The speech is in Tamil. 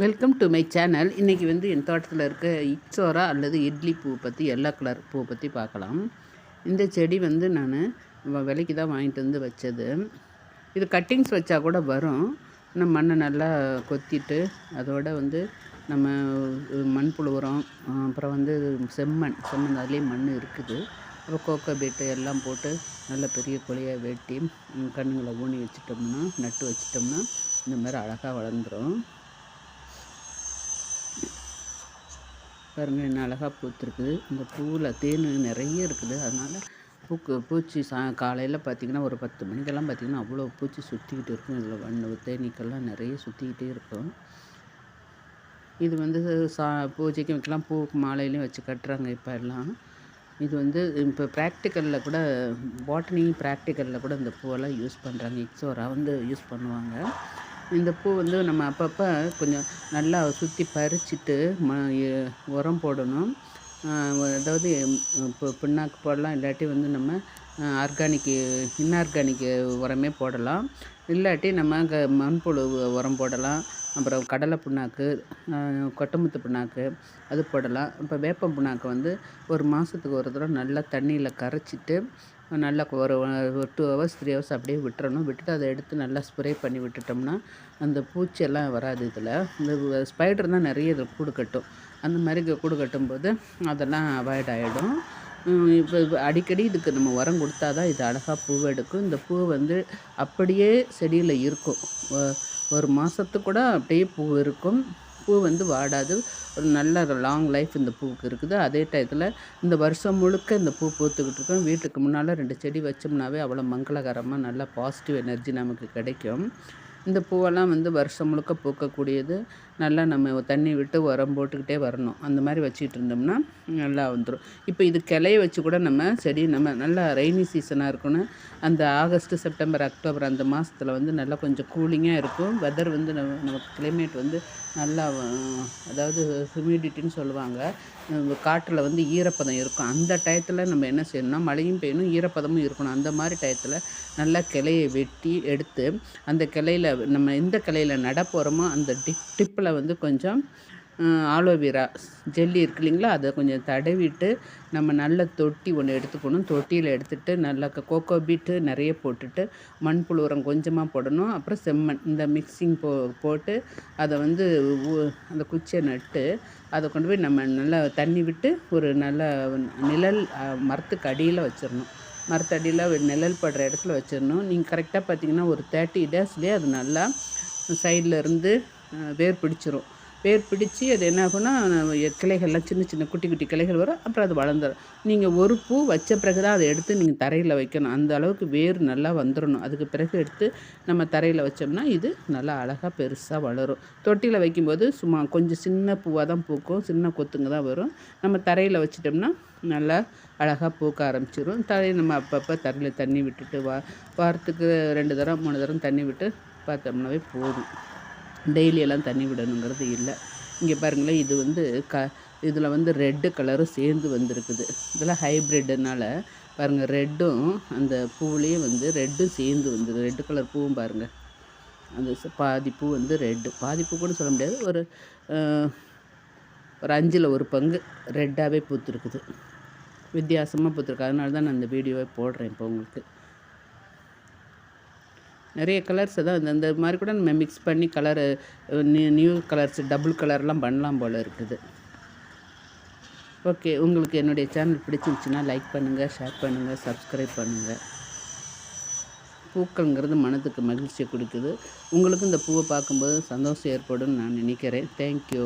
வெல்கம் டு மை சேனல் இன்றைக்கி வந்து என் தோட்டத்தில் இருக்க இச்சோரா அல்லது இட்லி பூ பற்றி எல்லோ கலர் பூ பற்றி பார்க்கலாம். இந்த செடி வந்து நான் விலைக்கு தான் வாங்கிட்டு வந்து வச்சது. இது கட்டிங்ஸ் வச்சா கூட வரும். நம்ம மண்ணை நல்லா கொத்திட்டு அதோட வந்து நம்ம மண்புழு உரம் அப்புறம் வந்து செம்மண் செம்மண் அதுலேயும் மண் இருக்குது. அப்புறம் கோக்கோ பீட்டு எல்லாம் போட்டு நல்ல பெரிய கொலையாக வெட்டி கண்ணுங்களை ஊனி வச்சிட்டோம்னா நட்டு வச்சிட்டோம்னா இந்த மாதிரி அழகாக வளர்ந்துடும் பாருங்கள் என்ன அழகாக பூத்துருக்குது. இந்த பூவில் தேன் நிறைய இருக்குது. அதனால் பூக்கு பூச்சி சா காலையில் பார்த்திங்கன்னா ஒரு பத்து மணிக்கெல்லாம் பார்த்திங்கன்னா அவ்வளோ பூச்சி சுற்றிக்கிட்டு இருக்கும். இதில் வண்ண தேனீக்கெல்லாம் நிறைய சுற்றிக்கிட்டே இருக்கும். இது வந்து சா பூஜைக்கு வைக்கலாம். பூ மாலையிலையும் வச்சு கட்டுறாங்க இப்போ எல்லாம். இது வந்து இப்போ ப்ராக்டிக்கலில் கூட பாட்டனி ப்ராக்டிக்கலில் கூட இந்த பூவெல்லாம் யூஸ் பண்ணுறாங்க எக்ஸோரா வந்து யூஸ் பண்ணுவாங்க. இந்த பூ வந்து நம்ம அப்பப்போ கொஞ்சம் நல்லா சுற்றி பறிச்சுட்டு ம உரம் போடணும். அதாவது இப்போ புண்ணாக்கு போடலாம். இல்லாட்டி வந்து நம்ம ஆர்கானிக்கு இன்ஆர்கானிக் உரமே போடலாம். இல்லாட்டி நம்ம க மண்புழு உரம் போடலாம். அப்புறம் கடலை புண்ணாக்கு கொட்டமுத்து புண்ணாக்கு அது போடலாம். இப்போ வேப்பம் புண்ணாக்கு வந்து ஒரு மாதத்துக்கு ஒரு தடவை நல்லா தண்ணியில் கரைச்சிட்டு நல்லா ஒரு ஒரு டூ ஹவர்ஸ் த்ரீ ஹவர்ஸ் அப்படியே விட்டுறணும். விட்டுட்டு அதை எடுத்து நல்லா ஸ்ப்ரே பண்ணி விட்டுட்டோம்னா அந்த பூச்சியெல்லாம் வராது இதில். இந்த ஸ்பைடர் தான் நிறைய இதில் கூடு கட்டும். அந்த மாதிரி கூடு கட்டும்போது அதெல்லாம் அவாய்ட் ஆகிடும் இப்போ அடிக்கடி இதுக்கு நம்ம உரம் கொடுத்தா தான் இது அழகாக பூவெடுக்கும் இந்த பூ வந்து அப்படியே செடியில் இருக்கும். ஒரு மாதத்துக்கு கூட அப்படியே பூ இருக்கும். பூ வந்து வாடாது. ஒரு நல்ல லாங் லைஃப் இந்த பூவுக்கு இருக்குது. அதே டயத்தில் இந்த வருஷம் முழுக்க இந்த பூ பூத்துக்கிட்டு இருக்கும். வீட்டுக்கு முன்னால் ரெண்டு செடி வச்சோம்னாவே அவ்வளோ மங்களகரமாக நல்லா பாசிட்டிவ் எனர்ஜி நமக்கு கிடைக்கும். இந்த பூவெல்லாம் வந்து வருஷம் முழுக்க பூக்கக்கூடியது. நல்லா நம்ம தண்ணி விட்டு உரம் போட்டுக்கிட்டே வரணும். அந்த மாதிரி வச்சுக்கிட்டு இருந்தோம்னா நல்லா வந்துடும் இப்போ இது கிளைய வச்சு கூட நம்ம செடி நம்ம நல்லா ரெய்னி சீசனாக இருக்கணும் அந்த ஆகஸ்ட்டு செப்டம்பர் அக்டோபர் அந்த மாதத்தில் வந்து நல்லா கொஞ்சம் கூலிங்காக இருக்கும். வெதர் வந்து நம்ம நமக்கு கிளைமேட் வந்து நல்லா அதாவது ஹியூமிடிட்டின்னு சொல்லுவாங்க. காற்றில் வந்து ஈரப்பதம் இருக்கும். அந்த டயத்தில் நம்ம என்ன செய்யணும்னா மழையும் பெய்யணும் ஈரப்பதமும் இருக்கணும். அந்த மாதிரி டயத்தில் நல்லா கிளையை வெட்டி எடுத்து அந்த கிளையில் நம்ம எந்த கிளையில் நட போகிறோமோ அந்த டிப் டிப்பில் வந்து கொஞ்சம் ஆலோவேரா ஜெல்லி இருக்கு இல்லைங்களா? அதை கொஞ்சம் தடவிட்டு நம்ம நல்ல தொட்டி ஒன்று எடுத்துக்கணும். தொட்டியில் எடுத்துகிட்டு நல்லா கோகோ பீட்டு நிறைய போட்டுட்டு மண்புழு உரம் கொஞ்சமாக போடணும். அப்புறம் செம்மண் இந்த மிக்சிங் போ போட்டு அதை வந்து அந்த குச்சியை நட்டு அதை கொண்டு போய் நம்ம நல்லா தண்ணி விட்டு ஒரு நல்ல நிழல் மரத்துக்கு அடியில் வச்சிடணும். மரத்தடியில் நிழல் படுற இடத்துல வச்சிடணும். நீங்கள் கரெக்டாக பார்த்தீங்கன்னா ஒரு தேர்ட்டி டேஸ்லேயே அது நல்லா சைடில் இருந்து வேர் பிடிச்சிரும். வேர் பிடிச்சி அது என்ன ஆகும்னா கிளைகள்லாம் சின்ன சின்ன குட்டி குட்டி கிளைகள் வரும். அப்புறம் அது வளர்ந்துடும் நீங்கள் ஒரு பூ வச்ச பிறகு தான் அதை எடுத்து நீங்கள் தரையில் வைக்கணும். அந்த அளவுக்கு வேர் நல்லா வந்துடணும் அதுக்கு பிறகு எடுத்து நம்ம தரையில் வச்சோம்னா இது நல்லா அழகாக பெருசாக வளரும். தொட்டியில் வைக்கும்போது சும்மா கொஞ்சம் சின்ன பூவாக தான் பூக்கும். சின்ன கொத்துங்க தான் வரும். நம்ம தரையில் வச்சிட்டோம்னா நல்லா அழகாக பூக்க ஆரம்பிச்சிடும் தரையை நம்ம அப்பப்போ தரையில் தண்ணி விட்டுட்டு வா வாரத்துக்கு ரெண்டு தரம் மூணு தரம் தண்ணி விட்டு பார்த்தோம்னாவே போதும். டெய்லியெல்லாம் தண்ணி விடணுங்கிறது இல்லை. இங்கே பாருங்களேன் இது வந்து க இதில் வந்து ரெட்டு கலரும் சேர்ந்து வந்திருக்குது. இதெல்லாம் ஹைப்ரிட்டுனால பாருங்கள் ரெட்டும் அந்த பூவுலேயும் வந்து ரெட்டும் சேர்ந்து வந்துது. ரெட்டு கலர் பூவும் பாருங்கள் அந்த பாதி பூ வந்து ரெட்டு. பாதி பூ கூட சொல்ல முடியாது. ஒரு ஒரு அஞ்சில் ஒரு பங்கு ரெட்டாகவே பூத்துருக்குது. வித்தியாசமாக பூத்துருக்கு. அதனால தான் நான் இந்த வீடியோவை போடுறேன் இப்போ உங்களுக்கு. நிறைய கலர்ஸ் தான் இந்த மாதிரி கூட நம்ம மிக்ஸ் பண்ணி colour new new colours double கலர்லாம் பண்ணலாம் போல் இருக்குது. ஓகே உங்களுக்கு என்னுடைய சேனல் பிடிச்சிருந்துச்சின்னா லைக் பண்ணுங்கள் ஷேர் பண்ணுங்கள் சப்ஸ்கிரைப் பண்ணுங்கள் பூக்கள்ங்கிறது மனதுக்கு மகிழ்ச்சியை கொடுக்குது. உங்களுக்கும் இந்த பூவை பார்க்கும்போது சந்தோஷம் ஏற்படும் நான் நினைக்கிறேன். தேங்க்யூ